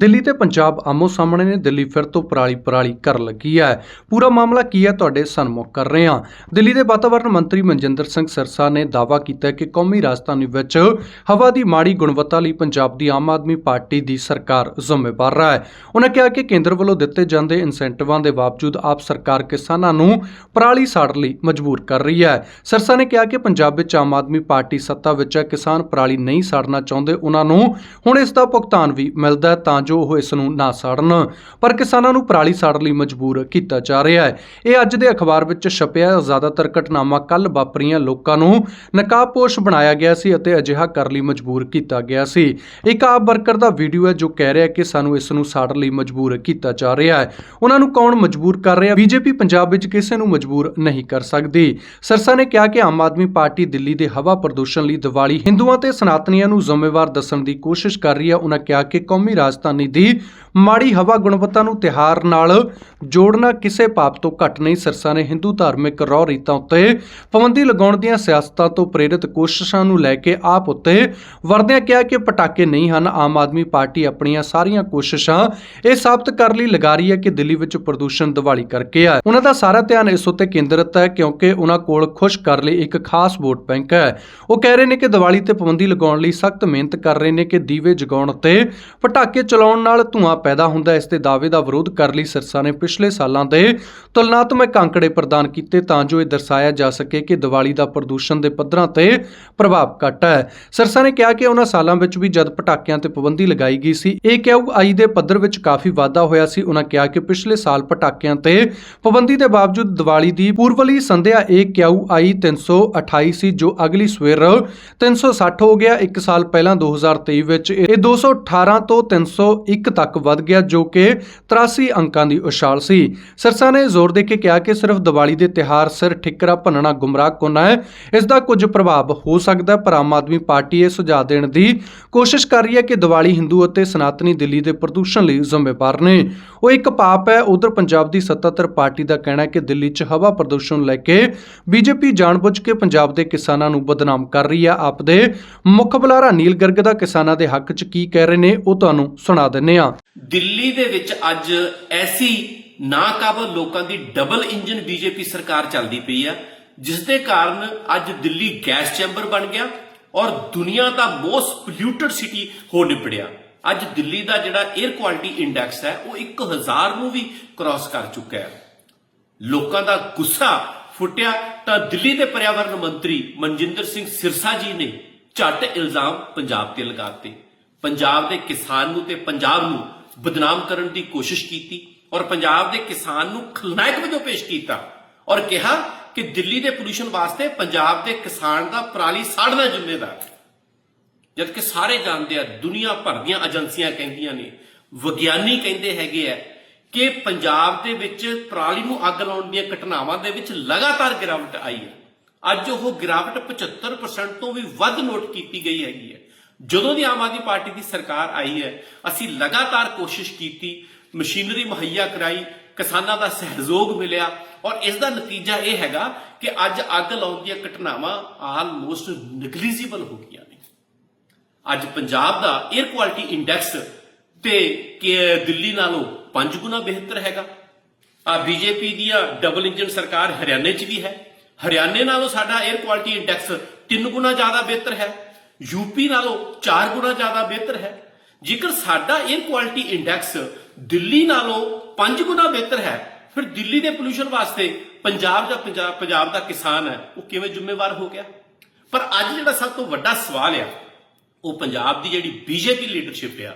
ਦਿੱਲੀ ਤੇ ਪੰਜਾਬ ਆਮੋ ਸਾਹਮਣੇ ਨੇ ਦਿੱਲੀ ਫਿਰ ਤੋਂ ਪਰਾਲੀ ਪਰਾਲੀ ਕਰ ਲੱਗੀ ਹੈ। ਪੂਰਾ ਮਾਮਲਾ ਕੀ ਹੈ ਤੁਹਾਡੇ ਸਨਮੁਖ ਕਰ ਰਹੇ ਹਾਂ। ਦਿੱਲੀ ਦੇ ਵਾਤਾਵਰਣ ਮੰਤਰੀ ਮਨਜਿੰਦਰ ਸਿੰਘ ਸਿਰਸਾ ਨੇ ਦਾਅਵਾ ਕੀਤਾ ਕਿ ਕੌਮੀ ਰਾਜਧਾਨੀ ਵਿੱਚ ਹਵਾ ਦੀ ਮਾੜੀ ਗੁਣਵੱਤਾ ਲਈ ਪੰਜਾਬ ਦੀ ਆਮ ਆਦਮੀ ਪਾਰਟੀ ਦੀ ਸਰਕਾਰ ਜ਼ਿੰਮੇਵਾਰ ਹੈ। ਉਹਨਾਂ ਕਿਹਾ ਕਿ ਕੇਂਦਰ ਵੱਲੋਂ ਦਿੱਤੇ ਜਾਂਦੇ ਇਨਸੈਂਟਿਵਾਂ ਦੇ ਬਾਵਜੂਦ ਆਪ ਸਰਕਾਰ ਕਿਸਾਨਾਂ ਨੂੰ ਪਰਾਲੀ ਸਾੜਨ ਲਈ ਮਜਬੂਰ ਕਰ ਰਹੀ ਹੈ। ਸਰਸਾ ਨੇ ਕਿਹਾ ਕਿ ਪੰਜਾਬ ਵਿੱਚ ਆਮ ਆਦਮੀ ਪਾਰਟੀ ਸੱਤਾ ਵਿੱਚ ਹੈ। ਕਿਸਾਨ ਪਰਾਲੀ ਨਹੀਂ ਸਾੜਨਾ ਚਾਹੁੰਦੇ। ਉਹਨਾਂ ਨੂੰ ਹੁਣ ਇਸ ਦਾ ਭੁਗਤਾਨ ਵੀ ਮਿਲਦਾ ਹੈ ਤਾਂ ਜੋ ਉਹ ਇਸ ਨੂੰ ਨਾ ਸਾੜਨ, ਪਰ ਕਿਸਾਨਾਂ ਨੂੰ ਪਰਾਲੀ ਸਾੜਨ ਲਈ ਮਜਬੂਰ ਕੀਤਾ ਜਾ ਰਿਹਾ ਹੈ। ਇਹ ਅੱਜ ਦੇ ਅਖਬਾਰ ਵਿੱਚ ਛਪਿਆ ਜ਼ਿਆਦਾਤਰ ਘਟਨਾਵਾਂ ਕੱਲ ਵਾਪਰੀਆਂ ਲੋਕਾਂ ਨੂੰ ਨਕਾਬਪੋਸ਼ ਬਣਾਇਆ ਗਿਆ ਸੀ ਅਤੇ ਅਜਿਹਾ ਕਰਨ ਲਈ ਮਜਬੂਰ ਕੀਤਾ ਗਿਆ ਸੀ। ਇੱਕ ਆਪ ਵਰਕਰ ਦਾ ਵੀਡੀਓ ਹੈ ਜੋ ਕਹਿ ਰਿਹਾ ਕਿ ਸਾਨੂੰ ਇਸ ਨੂੰ ਸਾੜਨ ਲਈ ਮਜਬੂਰ ਕੀਤਾ ਜਾ ਰਿਹਾ ਹੈ। ਉਹਨਾਂ ਨੂੰ ਕੌਣ ਮਜਬੂਰ ਕਰ ਰਿਹਾ? ਬੀਜੇਪੀ ਪੰਜਾਬ ਵਿੱਚ ਕਿਸੇ ਨੂੰ ਮਜਬੂਰ ਨਹੀਂ ਕਰ ਸਕਦੀ। ਸਰਸਾ ਨੇ ਕਿਹਾ ਕਿ ਆਮ ਆਦਮੀ ਪਾਰਟੀ ਦਿੱਲੀ ਦੇ ਹਵਾ ਪ੍ਰਦੂਸ਼ਣ ਲਈ ਦੀਵਾਲੀ, ਹਿੰਦੂਆਂ ਤੇ ਸਨਾਤਨੀਆਂ ਨੂੰ ਜ਼ਿੰਮੇਵਾਰ ਦੱਸਣ ਦੀ ਕੋਸ਼ਿਸ਼ ਕਰ ਰਹੀ ਹੈ। ਉਹਨਾਂ ਕਿਹਾ ਕਿ ਕੌਮੀ ਰਾਜਧਾਨੀ ਦੀ ਮਾੜੀ ਹਵਾ ਗੁਣਵੱਤਾ ਨੂੰ ਤਿਹਾਰ ਨਾਲ ਜੋੜਨਾ ਕਿਸੇ ਪਾਪ ਤੋਂ ਘੱਟ ਨਹੀਂ। ਸਿਰਸਾ ਨੇ ਹਿੰਦੂ ਧਾਰਮਿਕ ਰੌ ਰੀਤਾਂ ਉੱਤੇ ਪਾਬੰਦੀ ਲਗਾਉਣ ਦੀਆਂ ਸਿਆਸਤਾਂ ਤੋਂ ਪ੍ਰੇਰਿਤ ਕੋਸ਼ਿਸ਼ਾਂ ਨੂੰ ਲੈ ਕੇ ਆਪ ਉੱਤੇ ਵਰਦਿਆਂ ਕਿਹਾ ਕਿ ਪਟਾਕੇ ਨਹੀਂ ਹਨ। ਆਮ ਆਦਮੀ ਪਾਰਟੀ ਆਪਣੀਆਂ ਸਾਰੀਆਂ ਕੋਸ਼ਿਸ਼ਾਂ ਇਹ ਸਾਬਤ ਕਰਨ ਲਈ ਲਗਾ ਰਹੀ ਹੈ ਕਿ ਦਿੱਲੀ ਵਿੱਚ ਪ੍ਰਦੂਸ਼ਣ ਦਿਵਾਲੀ ਕਰਕੇ ਆ ਉਹਨਾਂ ਦਾ ਸਾਰਾ ਧਿਆਨ ਇਸ ਉੱਤੇ ਕੇਂਦਰਿਤ ਹੈ ਕਿਉਂਕਿ ਉਹਨਾਂ ਕੋਲ ਖੁਸ਼ ਕਰ ਲਈ ਇੱਕ ਖਾਸ ਵੋਟ ਬੈਂਕ ਹੈ। ਉਹ ਕਹਿ ਰਹੇ ਨੇ ਕਿ ਦੀਵਾਲੀ ਤੇ ਪਾਬੰਦੀ ਲਗਾਉਣ ਲਈ ਸਖਤ ਮਿਹਨਤ ਕਰ ਰਹੇ ਨੇ ਕਿ ਦੀਵੇ ਜਗਾਉਣ ਤੇ ਪਟਾਕੇ ਚਲਾਉਣ ਨਾਲ ਧੂਆਂ ਪੈਦਾ ਹੁੰਦਾ ਇਸ ਦੇ ਦਾਅਵੇ ਦਾ ਵਿਰੋਧ ਕਰਨ ਲਈ ਸਿਰਸਾ ਨੇ ਪਿਛਲੇ ਸਾਲਾਂ ਦੇ ਤੁਲਨਾਤਮਕ ਅੰਕੜੇ ਪ੍ਰਦਾਨ ਕੀਤੇ ਤਾਂ ਜੋ ਇਹ ਦਰਸਾਇਆ ਜਾ ਸਕੇ ਕਿ ਦੀਵਾਲੀ ਦਾ ਪ੍ਰਦੂਸ਼ਣ ਦੇ ਪੱਧਰਾਂ ਤੇ ਪ੍ਰਭਾਵ ਘੱਟ ਹੈ। ਸਿਰਸਾ ਨੇ ਕਿਹਾ ਕਿ ਉਹਨਾਂ ਸਾਲਾਂ ਵਿੱਚ ਵੀ ਜਦ ਪਟਾਕਿਆਂ ਤੇ ਪਾਬੰਦੀ ਲਗਾਈ ਗਈ ਸੀ, ਇਹ ਆਈ ਦੇ ਪੱਧਰ ਵਿੱਚ ਕਾਫੀ ਵਾਧਾ ਹੋਇਆ ਸੀ। ਉਹਨਾਂ ਕਿਹਾ ਕਿ ਪਿਛਲੇ ਸਾਲ ਪਟਾਕਿਆਂ ਤੇ ਪਾਬੰਦੀ ਦੇ ਬਾਵਜੂਦ ਦੀਵਾਲੀ ਦੀ ਪੂਰਵਲੀ ਸੰਧਿਆ ਇਹ ਆਈ 328 ਸੀ ਜੋ ਅਗਲੀ ਸਵੇਰ 360 ਹੋ ਗਿਆ। ਇੱਕ ਸਾਲ ਪਹਿਲਾਂ 2023 ਵਿੱਚ ਇਹ 218 ਤੋਂ 301 ਤੱਕ ਵੱਧ ਗਿਆ, ਜੋ ਕਿ 83 ਅੰਕਾਂ ਦੀ ਉਛਾਲ ਸੀ। ਸਰਸਾ ਨੇ ਜ਼ੋਰ ਦੇ ਕੇ ਕਿਹਾ ਕਿ ਸਿਰਫ ਦੀਵਾਲੀ ਦੇ ਤਿਹਾਰ ਸਿਰ ਠਿਕਰਾ ਭੰਨਣਾ ਗੁੰਮਰਾਹ ਕੋਨਾ ਹੈ? ਇਸ ਦਾ ਕੁਝ ਪ੍ਰਭਾਵ ਹੋ ਸਕਦਾ ਪਰ ਆਮ ਆਦਮੀ ਪਾਰਟੀ ਇਹ ਸੁਝਾਅ ਦੇਣ ਦੀ ਕੋਸ਼ਿਸ਼ ਕਰ ਰਹੀ ਹੈ ਕਿ ਦੀਵਾਲੀ ਹਿੰਦੂ ਅਤੇ ਸਨਾਤਨੀ ਦਿੱਲੀ ਦੇ ਪ੍ਰਦੂਸ਼ਣ ਲਈ ਜ਼ਿੰਮੇਵਾਰ ਨੇ। ਉਹ ਇੱਕ ਪਾਪ ਹੈ। ਉਧਰ ਪੰਜਾਬ ਦੀ ਸੱਤਾਧਰ ਪਾਰਟੀ ਦਾ ਕਹਿਣਾ ਹੈ ਕਿ ਦਿੱਲੀ 'ਚ ਹਵਾ ਪ੍ਰਦੂਸ਼ਣ ਲੈ ਕੇ ਬੀਜੇਪੀ ਜਾਣਬੁੱਝ ਕੇ ਪੰਜਾਬ ਦੇ ਕਿਸਾਨਾਂ ਨੂੰ ਬਦਨਾਮ ਕਰ ਰਹੀ ਹੈ। ਆਪ ਦੇ ਮੁੱਖ ਬੁਲਾਰਾ ਨੀਲ ਗਰਗ ਦਾ ਕਿਸਾਨਾਂ ਦੇ ਹੱਕ 'ਚ ਕੀ ਕਹਿ ਰਹੇ ਨੇ, ਉਹ ਤੁਹਾਨੂੰ ਸੁਣਾ ਦਿੰਨੇ ਆ ਦਿੱਲੀ ਦੇ ਵਿੱਚ ਅੱਜ ਐਸੀ ਨਾਕਾਬਲ ਲੋਕਾਂ ਦੀ ਡਬਲ ਇੰਜਨ ਬੀਜੇਪੀ ਸਰਕਾਰ ਚੱਲਦੀ ਪਈ ਆ ਜਿਸ ਦੇ ਕਾਰਨ ਅੱਜ ਦਿੱਲੀ ਗੈਸ ਚੈਂਬਰ ਬਣ ਗਿਆ ਔਰ ਦੁਨੀਆ ਦਾ ਮੋਸਟ ਪੋਲਿਊਟਡ ਸਿਟੀ ਹੋ ਨਿਪੜਿਆ ਅੱਜ ਦਿੱਲੀ ਦਾ ਜਿਹੜਾ 에ਅਰ ਕੁਆਲਿਟੀ ਇੰਡੈਕਸ ਹੈ, ਉਹ 1000 ਨੂੰ ਵੀ ਕ੍ਰਾਸ ਕਰ ਚੁੱਕਾ ਹੈ। ਲੋਕਾਂ ਦਾ ਗੁੱਸਾ ਫੁੱਟਿਆ, ਤਾਂ ਦਿੱਲੀ ਦੇ ਪਰਿਆਵਰਣ ਮੰਤਰੀ ਮਨਜਿੰਦਰ ਸਿੰਘ ਸਿਰਸਾ ਜੀ ਨੇ ਝੱਟ ਇਲਜ਼ਾਮ ਪੰਜਾਬ ਤੇ ਲਗਾਤੇ ਪੰਜਾਬ ਦੇ ਕਿਸਾਨ ਨੂੰ ਤੇ ਪੰਜਾਬ ਨੂੰ ਬਦਨਾਮ ਕਰਨ ਦੀ ਕੋਸ਼ਿਸ਼ ਕੀਤੀ ਔਰ ਪੰਜਾਬ ਦੇ ਕਿਸਾਨ ਨੂੰ ਖਲਨਾਇਕ ਵਜੋਂ ਪੇਸ਼ ਕੀਤਾ ਔਰ ਕਿਹਾ ਕਿ ਦਿੱਲੀ ਦੇ ਪੋਲੂਸ਼ਨ ਵਾਸਤੇ ਪੰਜਾਬ ਦੇ ਕਿਸਾਨ ਦਾ ਪਰਾਲੀ ਸਾੜਨਾ ਜ਼ਿੰਮੇਦਾਰ ਹੈ। ਜਦ ਕਿ ਸਾਰੇ ਜਾਣਦੇ ਆ, ਦੁਨੀਆ ਭਰ ਦੀਆਂ ਏਜੰਸੀਆਂ ਕਹਿੰਦੀਆਂ ਨੇ, ਵਿਗਿਆਨੀ ਕਹਿੰਦੇ ਹੈਗੇ ਆ ਕਿ ਪੰਜਾਬ ਦੇ ਵਿੱਚ ਪਰਾਲੀ ਨੂੰ ਅੱਗ ਲਾਉਣ ਦੀਆਂ ਘਟਨਾਵਾਂ ਦੇ ਵਿੱਚ ਲਗਾਤਾਰ ਗਿਰਾਵਟ ਆਈ ਹੈ। ਅੱਜ ਉਹ ਗਿਰਾਵਟ 75% ਤੋਂ ਵੀ ਵੱਧ ਨੋਟ ਕੀਤੀ ਗਈ ਹੈਗੀ ਹੈ। ਜਦੋਂ ਦੀ ਆਮ ਆਦਮੀ ਪਾਰਟੀ ਦੀ ਸਰਕਾਰ ਆਈ ਹੈ, ਅਸੀਂ ਲਗਾਤਾਰ ਕੋਸ਼ਿਸ਼ ਕੀਤੀ, ਮਸ਼ੀਨਰੀ ਮੁਹੱਈਆ ਕਰਾਈ, ਕਿਸਾਨਾਂ ਦਾ ਸਹਿਯੋਗ ਮਿਲਿਆ ਔਰ ਇਸ ਦਾ ਨਤੀਜਾ ਇਹ ਹੈਗਾ ਕਿ ਅੱਜ ਅੱਗ ਲਾਉਣ ਦੀਆਂ ਘਟਨਾਵਾਂ ਆਲਮੋਸਟ ਨੈਗਲੀਜੀਬਲ ਹੋ ਗਈਆਂ ਨੇ। ਅੱਜ ਪੰਜਾਬ ਦਾ 에ਅਰ ਕੁਆਲਿਟੀ ਇੰਡੈਕਸ ਤੇ ਕਿ ਦਿੱਲੀ ਨਾਲੋਂ 5 ਗੁਣਾ ਬਿਹਤਰ ਹੈਗਾ। ਆ ਬੀਜੇਪੀ ਦੀ ਆ ਡਬਲ ਇੰਜਨ ਸਰਕਾਰ ਹਰਿਆਣੇ 'ਚ ਵੀ ਹੈ। ਹਰਿਆਣੇ ਨਾਲੋਂ ਸਾਡਾ 에ਅਰ ਕੁਆਲਿਟੀ ਇੰਡੈਕਸ 3 ਗੁਣਾ ਜ਼ਿਆਦਾ ਬਿਹਤਰ ਹੈ। ਯੂਪੀ ਨਾਲੋਂ 4 ਗੁਣਾ ਜ਼ਿਆਦਾ ਬਿਹਤਰ ਹੈ। ਜੇਕਰ ਸਾਡਾ 에ਅਰ ਕੁਆਲਿਟੀ ਇੰਡੈਕਸ ਦਿੱਲੀ ਨਾਲੋਂ 5 ਗੁਣਾ ਬਿਹਤਰ ਹੈ, ਫਿਰ ਦਿੱਲੀ ਦੇ ਪੋਲੂਸ਼ਨ ਵਾਸਤੇ ਪੰਜਾਬ ਦਾ ਪੰਜਾਬ ਪੰਜਾਬ ਦਾ ਕਿਸਾਨ ਹੈ, ਉਹ ਕਿਵੇਂ ਜ਼ਿੰਮੇਵਾਰ ਹੋ ਗਿਆ? ਪਰ ਅੱਜ ਜਿਹੜਾ ਸਭ ਤੋਂ ਵੱਡਾ ਸਵਾਲ ਆ, ਉਹ ਪੰਜਾਬ ਦੀ ਜਿਹੜੀ ਬੀਜੇਪੀ ਲੀਡਰਸ਼ਿਪ ਆ,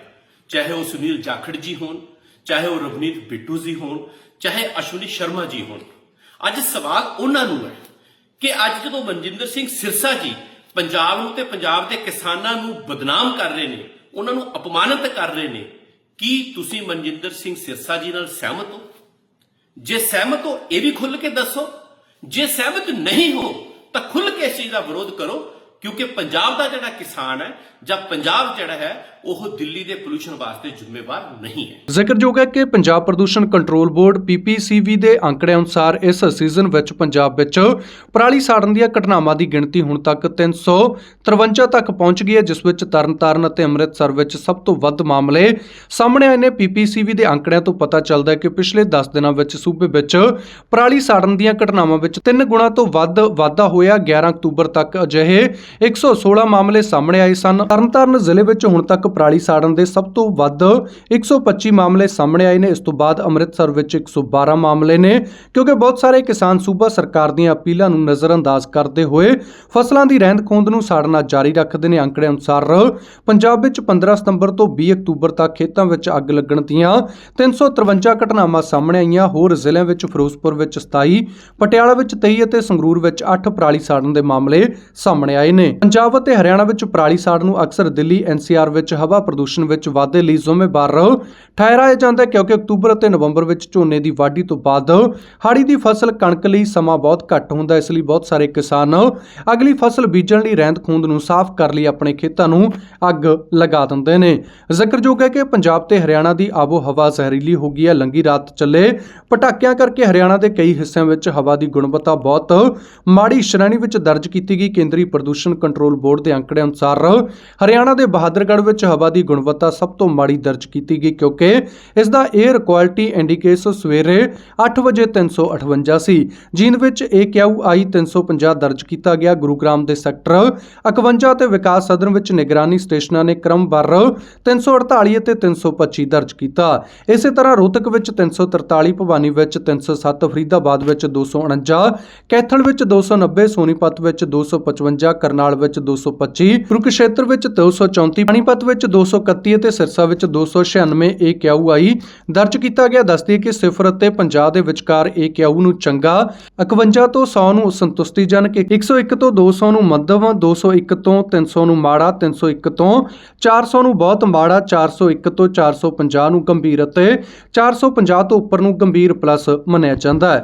ਚਾਹੇ ਉਹ ਸੁਨੀਲ ਜਾਖੜ ਜੀ ਹੋਣ, ਚਾਹੇ ਉਹ ਰਵਨੀਤ ਬਿੱਟੂ ਜੀ ਹੋਣ, ਚਾਹੇ ਅਸ਼ਵਨੀ ਸ਼ਰਮਾ ਜੀ ਹੋਣ, ਅੱਜ ਸਵਾਲ ਉਹਨਾਂ ਨੂੰ ਹੈ ਕਿ ਅੱਜ ਜਦੋਂ ਮਨਜਿੰਦਰ ਸਿੰਘ ਸਿਰਸਾ ਜੀ ਪੰਜਾਬ ਨੂੰ ਤੇ ਪੰਜਾਬ ਦੇ ਕਿਸਾਨਾਂ ਨੂੰ ਬਦਨਾਮ ਕਰ ਰਹੇ ਨੇ, ਉਹਨਾਂ ਨੂੰ ਅਪਮਾਨਿਤ ਕਰ ਰਹੇ ਨੇ, ਕੀ ਤੁਸੀਂ ਮਨਜਿੰਦਰ ਸਿੰਘ ਸਿਰਸਾ ਜੀ ਨਾਲ ਸਹਿਮਤ ਹੋ? ਜੇ ਸਹਿਮਤ ਹੋ, ਇਹ ਵੀ ਖੁੱਲ ਕੇ ਦੱਸੋ। ਜੇ ਸਹਿਮਤ ਨਹੀਂ ਹੋ, ਤਾਂ ਖੁੱਲ ਕੇ ਇਸ ਚੀਜ਼ ਦਾ ਵਿਰੋਧ ਕਰੋ। ਕਿਉਂਕਿ ਪੰਜਾਬ ਦਾ ਜਿਹੜਾ ਕਿਸਾਨ ਹੈ ਜਾਂ ਪੰਜਾਬ ਜਿਹੜਾ ਹੈ, ਉਹ ਦਿੱਲੀ ਦੇ ਪੋਲੂਸ਼ਨ ਵਾਸਤੇ ਜ਼ਿੰਮੇਵਾਰ ਨਹੀਂ ਹੈ। ਜ਼ਿਕਰਯੋਗ ਹੈ ਕਿ ਪੰਜਾਬ ਪ੍ਰਦੂਸ਼ਣ ਕੰਟਰੋਲ ਬੋਰਡ PPCV ਦੇ ਅੰਕੜਿਆਂ ਅਨੁਸਾਰ ਇਸ ਸੀਜ਼ਨ ਵਿੱਚ ਪੰਜਾਬ ਵਿੱਚ ਪਰਾਲੀ ਸਾੜਨ ਦੀਆਂ ਘਟਨਾਵਾਂ ਦੀ ਗਿਣਤੀ ਹੁਣ ਤੱਕ 353 ਤੱਕ ਪਹੁੰਚ ਗਈ ਹੈ, ਜਿਸ ਵਿੱਚ ਤਰਨਤਾਰਨ ਅਤੇ ਅੰਮ੍ਰਿਤਸਰ ਵਿੱਚ ਸਭ ਤੋਂ ਵੱਧ ਮਾਮਲੇ ਸਾਹਮਣੇ ਆਏ ਨੇ। PPCV ਦੇ ਅੰਕੜਿਆਂ ਤੋਂ ਪਤਾ ਚੱਲਦਾ ਹੈ ਕਿ ਪਿਛਲੇ 10 ਦਿਨਾਂ ਵਿੱਚ ਸੂਬੇ ਵਿੱਚ ਪਰਾਲੀ ਸਾੜਨ ਦੀਆਂ ਘਟਨਾਵਾਂ ਵਿੱਚ 3 ਗੁਣਾ ਤੋਂ ਵੱਧ ਵਾਧਾ ਹੋਇਆ। 11 ਅਕਤੂਬਰ ਤੱਕ ਅਜਿਹੇ 116 ਮਾਮਲੇ ਸਾਹਮਣੇ ਆਏ ਸਨ। ਤਰਨਤਾਰਨ ਜ਼ਿਲ੍ਹੇ ਵਿੱਚ ਹੁਣ ਤੱਕ ਪਰਾਲੀ ਸਾੜਨ ਦੇ ਸਭ ਤੋਂ ਵੱਧ 125 ਮਾਮਲੇ ਸਾਹਮਣੇ ਆਏ ਨੇ। ਇਸ ਤੋਂ ਬਾਅਦ ਅੰਮ੍ਰਿਤਸਰ ਵਿੱਚ 112 ਮਾਮਲੇ ਨੇ, ਕਿਉਂਕਿ ਬਹੁਤ ਸਾਰੇ ਕਿਸਾਨ ਸੂਬਾ ਸਰਕਾਰ ਦੀਆਂ ਅਪੀਲਾਂ ਨੂੰ ਨਜ਼ਰਅੰਦਾਜ਼ ਕਰਦੇ ਹੋਏ ਫਸਲਾਂ ਦੀ ਰਹਿੰਦ ਖੂੰਹਦ ਨੂੰ ਸਾੜਨਾ ਜਾਰੀ ਰੱਖਦੇ ਨੇ। ਅੰਕੜੇ ਅਨੁਸਾਰ ਪੰਜਾਬ ਵਿੱਚ 15 ਸਤੰਬਰ ਤੋਂ 20 ਅਕਤੂਬਰ ਤੱਕ ਖੇਤਾਂ ਵਿੱਚ ਅੱਗ ਲੱਗਣ ਦੀਆਂ 353 ਘਟਨਾਵਾਂ ਸਾਹਮਣੇ ਆਈਆਂ। ਹੋਰ ਜ਼ਿਲ੍ਹਿਆਂ ਵਿੱਚ ਫਿਰੋਜ਼ਪੁਰ ਵਿੱਚ 27 ਪਟਿਆਲਾ ਵਿੱਚ 23 ਅਤੇ ਸੰਗਰੂਰ ਵਿੱਚ 8 ਪਰਾਲੀ ਸਾੜਨ ਦੇ ਮਾਮਲੇ ਸਾਹਮਣੇ ਆਏ ਨੇ ਪੰਜਾਬ ਅਤੇ ਹਰਿਆਣਾ ਵਿੱਚ ਪਰਾਲੀ ਸਾੜ ਨੂੰ ਅਕਸਰ ਦਿੱਲੀ ਐਨਸੀਆਰ ਵਿੱਚ ਹਵਾ ਪ੍ਰਦੂਸ਼ਣ ਵਿੱਚ ਵਾਧੇ ਲਈ ਜ਼ਿੰਮੇਵਾਰ ਠਹਿਰਾਇਆ ਜਾਂਦਾ ਹੈ ਕਿਉਂਕਿ ਅਕਤੂਬਰ ਅਤੇ ਨਵੰਬਰ ਵਿੱਚ ਝੋਨੇ ਦੀ ਵਾਢੀ ਤੋਂ ਬਾਅਦ ਹਾੜੀ ਦੀ ਫਸਲ ਕਣਕ ਲਈ ਸਮਾਂ ਬਹੁਤ ਘੱਟ ਹੁੰਦਾ ਇਸ ਲਈ ਬਹੁਤ ਸਾਰੇ ਕਿਸਾਨ ਅਗਲੀ ਫਸਲ ਬੀਜਣ ਲਈ ਰਹਿੰਦ ਖੂੰਦ ਨੂੰ ਸਾਫ਼ ਕਰ ਲਈ ਆਪਣੇ ਖੇਤਾਂ ਨੂੰ ਅੱਗ ਲਗਾ ਦਿੰਦੇ ਨੇ। ਜ਼ਿਕਰਯੋਗ ਹੈ ਕਿ ਪੰਜਾਬ ਤੇ ਹਰਿਆਣਾ ਦੀ ਆਬੋ ਹਵਾ ਜ਼ਹਿਰੀਲੀ ਹੋ ਗਈ ਹੈ। ਲੰਗੀ ਰਾਤ ਚੱਲੇ ਪਟਾਕਿਆਂ ਕਰਕੇ ਹਰਿਆਣਾ ਦੇ ਕਈ ਹਿੱਸਿਆਂ ਵਿੱਚ ਹਵਾ ਦੀ ਗੁਣਵੱਤਾ ਬਹੁਤ ਮਾੜੀ ਸ਼੍ਰੇਣੀ ਵਿੱਚ ਦਰਜ ਕੀਤੀ ਗਈ। ਕੇਂਦਰੀ ਪ੍ਰਦੂਸ਼ਣ ਕੰਟਰੋਲ ਬੋਰਡ ਦੇ ਅੰਕੜੇ ਅਨੁਸਾਰ ਹਰਿਆਣਾ ਦੇ ਬਹਾਦਰਗੜ੍ਹ ਵਿੱਚ ਹਵਾ ਦੀ ਗੁਣਵੱਤਾ ਸਭ ਤੋਂ ਮਾੜੀ ਦਰਜ ਕੀਤੀ ਗਈ ਕਿਉਂਕਿ ਇਸ ਦਾ 에ਅਰ ਕੁਆਲਿਟੀ ਇੰਡੀਕੇਟਰ ਸਵੇਰੇ 8 ਵਜੇ 358 ਸੀ ਜੀਂਦ ਵਿੱਚ AQI 350 ਦਰਜ ਕੀਤਾ ਗਿਆ। ਗੁਰੂਗ੍ਰਾਮ ਦੇ ਸੈਕਟਰ 51 ਤੇ ਵਿਕਾਸ ਸਦਨ ਵਿੱਚ ਨਿਗਰਾਨੀ ਸਟੇਸ਼ਨਾਂ ਨੇ ਕ੍ਰਮਵਾਰ 348 ਅਤੇ 325 ਦਰਜ ਕੀਤਾ। ਇਸੇ ਤਰ੍ਹਾਂ ਰੋਹਤਕ ਵਿੱਚ 343 ਭਵਾਨੀ ਵਿੱਚ 307 ਫਰੀਦਾਬਾਦ ਵਿੱਚ 249 ਕੈਥਲ ਵਿੱਚ 290 ਸੋਨੀਪਤ ਵਿੱਚ 255 ਕਰਨਾਲ ਵਿੱਚ 225 ਕੁਰੂਕਸ਼ੇਤਰ ਵਿੱਚ 234 ਪਾਣੀਪਤ ਵਿੱਚ 231 ਅਤੇ ਸਿਰਸਾ ਵਿੱਚ 296 AQI ਦਰਜ ਕੀਤਾ ਗਿਆ ਦੱਸਦੀ ਹੈ ਕਿ ਸਿਫਰ ਅਤੇ 50 ਦੇ ਵਿਚਕਾਰ AQI ਨੂੰ ਚੰਗਾ 51 ਤੋਂ 100 ਨੂੰ ਸੰਤੁਸ਼ਟੀਜਨਕ 101 ਤੋਂ 200 ਨੂੰ ਮੱਧਮ 201 ਤੋਂ 300 ਨੂੰ ਮਾੜਾ 301 ਤੋਂ 400 ਨੂੰ ਬਹੁਤ ਮਾੜਾ 401 ਤੋਂ 450 ਨੂੰ ਗੰਭੀਰ ਅਤੇ 450 ਤੋਂ ਉੱਪਰ ਨੂੰ ਗੰਭੀਰ ਪਲੱਸ ਮੰਨਿਆ ਜਾਂਦਾ ਹੈ।